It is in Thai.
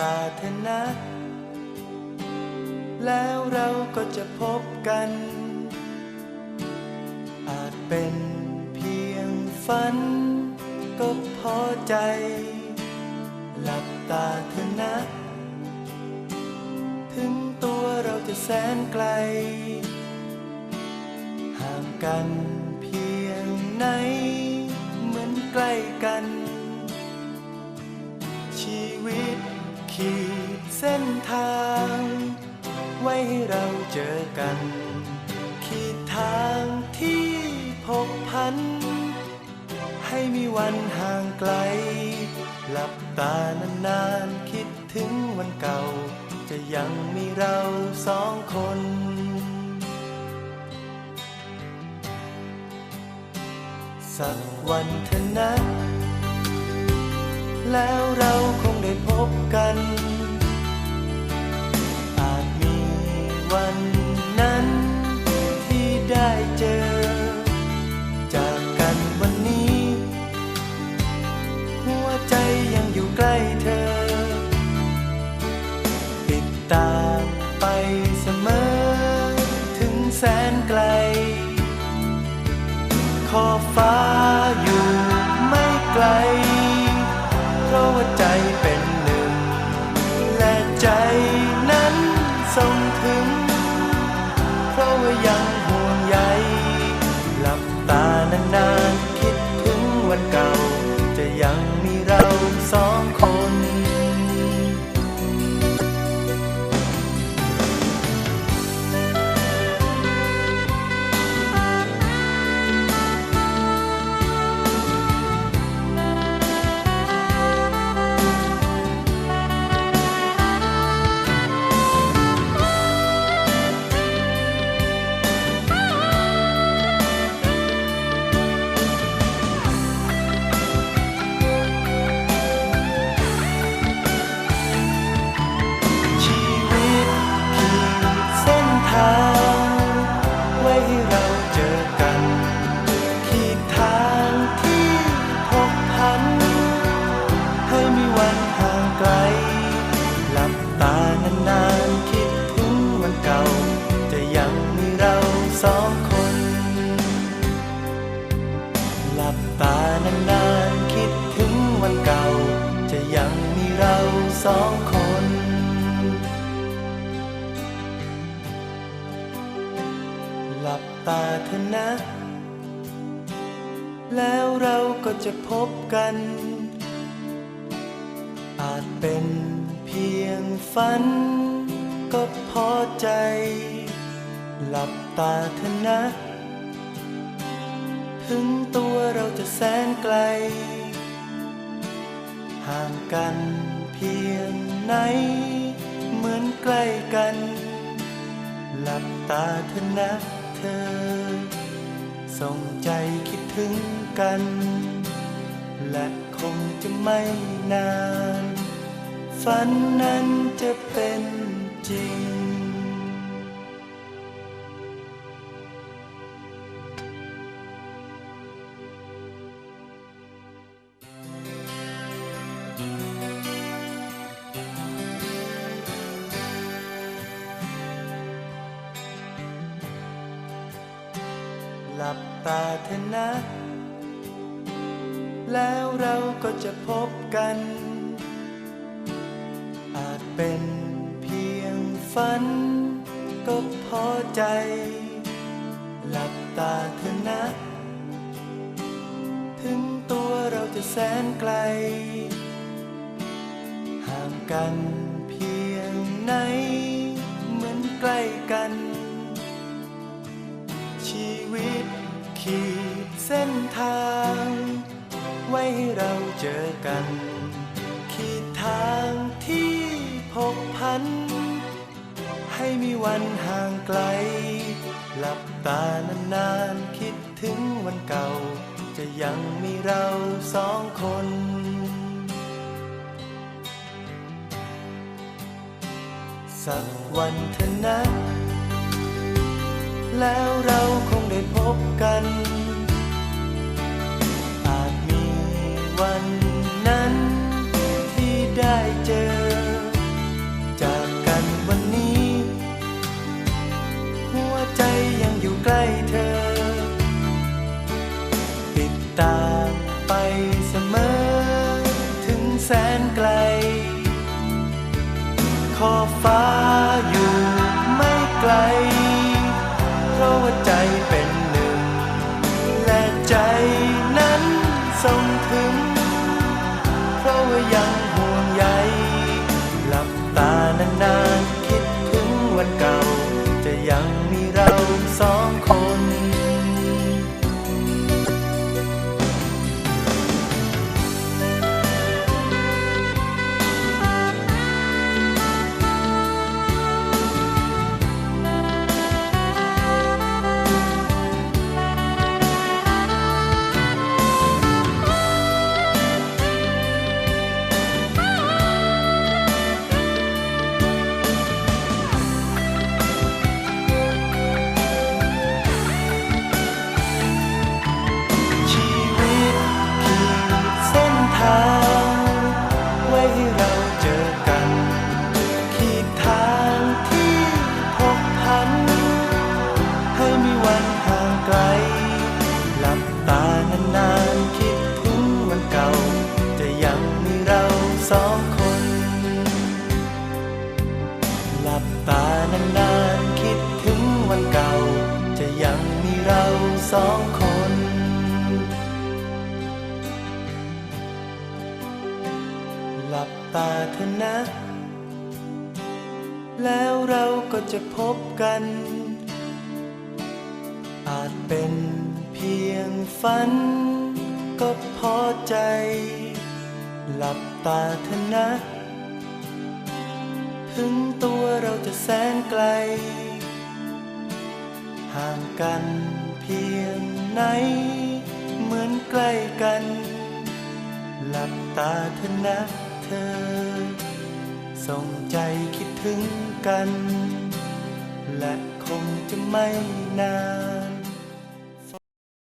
ตาเถอนะแล้วเราก็จะพบกัน อาจเป็นเพียงฝัน ก็พอใจ หลับตาเถอะนะ ถึงตัวเราจะแสนไกล ห่างกันเพียงไหน เหมือนใกล้กัน เส้นทาง ไว้ให้เราเจอกัน ขีดทางที่พบพัน ให้มีวันห่างไกล หลับตานานๆ คิดถึงวันเก่า จะยังมีเราสองคนสักวันเถอะนะ แล้วเราคงได้พ มี ลับตานานๆคิดถึงวันเก่า จะยังมีเราสองคน หลับตาเถอะนะ แล้วเราก็จะพบกัน อาจเป็นเพียงฝัน ก็พอใจ หลับตาเถอะนะถึงตัว จะแสนไกล ห่างกันเพียงไหน เหมือนใกล้กัน หลับตาเถอนะเธอ ส่งใจคิดถึงกัน และคงจะไม่นาน ฝันนั้นจะเป็นจริง หลับตาเถอะนะ แล้วเราก็จะพบกัน อาจเป็นเพียงฝัน ก็พอใจ หลับตาเถอะนะ ถึงตัวเราจะแสนไกล ห่างกันเพียงไหน เหมือนใกล้กัน เราเจอกัน ขีดทางที่พบพัน ให้มีวันห่างไกล หลับตานานๆ คิดถึงวันเก่า จะยังมีเราสองคนสักวันเถอนะ แล้วเราคงได้พบกัน ขอบฟ้าอยู่ไม่ไกล เก่าจะยังมีเราสองคน หลับตานานๆคิดถึงวันเก่า จะยังมีเราสองคนหลับตาเถอะนะ แล้วเราก็จะพบกัน อาจเป็นเพียงฝันก็ ใจ หลับตาเถอะนะ ถึงตัวเราจะแสนไกล ห่างกันเพียงไหน เหมือนใกล้กัน หลับตาเถอะนะเธอ ส่งใจคิดถึงกัน และคงจะไม่นาน